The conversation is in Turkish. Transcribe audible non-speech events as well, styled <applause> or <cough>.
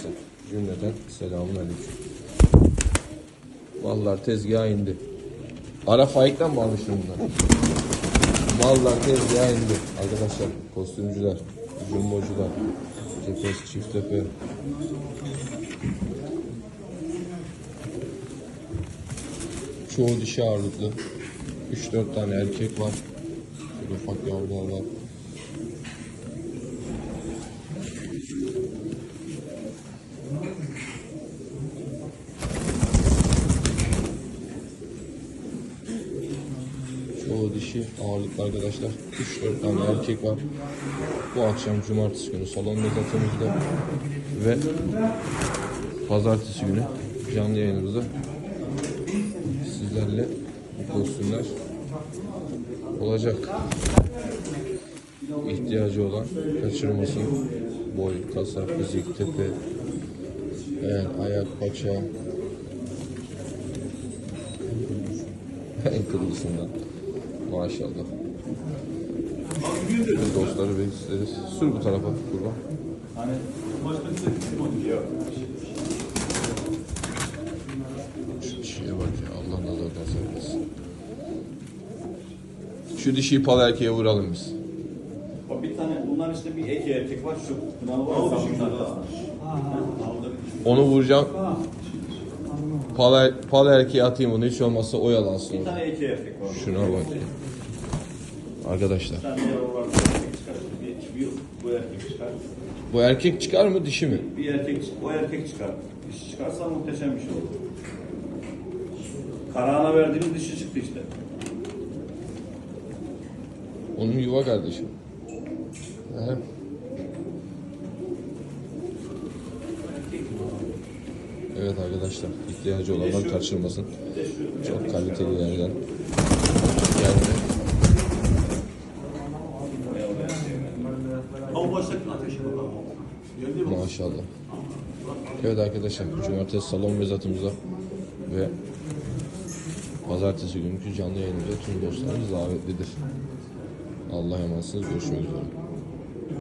arkadaşlar. Cümleten selamun aleyküm. Mallar tezgaha indi. Ara faikten mi almıştım bunlar? Mallar tezgaha indi. Arkadaşlar kostümcüler, jumbocular, cephes, çift tepe. Çoğu dişi ağırlıklı. 3-4 tane erkek var. Şöyle ufak yavrular var. Çoğu dişi ağırlıklı arkadaşlar. 3-4 tane erkek var. Bu akşam cumartesi günü salon mezatımızda ve pazartesi günü canlı yayınımızda sizlerle bu kostümler olacak. İhtiyacı olan kaçırmasın. Boy, kasa, fizik, tepe, el, ayak, paça, <laughs> en kırmızısından. Maşallah. Biz dostları bekleriz. Sür bu tarafa kurban. Hani başka bir şey yok. Şu dişiye bak ya. Allah nazardan saklasın. Şu dişiyi pal erkeğe vuralım biz. O bir tane bunlar işte bir ek erkek var şu kınalı var. Onu vuracağım. Pal, pal erkeğe atayım onu. Hiç olmazsa oyalansın. Bir tane erkek var. Şuna bak ya. Arkadaşlar. Bir tane yavru var. Bir erkek çıkar. Bir, bir, bu erkek çıkar. Bu erkek çıkar mı dişi mi? Bir erkek o erkek çıkar. Dişi çıkarsa muhteşem bir şey olur. Karağına verdiğimiz dişi çıktı işte. Onun yuva kardeşi. He. Evet arkadaşlar ihtiyacı olanlar kaçırmasın. Çok kaliteli yerden geldi. Maşallah. Evet arkadaşlar cumartesi salon mezatımıza ve pazartesi günkü canlı yayınımıza tüm dostlarımız davetlidir. Allah'a emanetsiniz. Görüşmek üzere.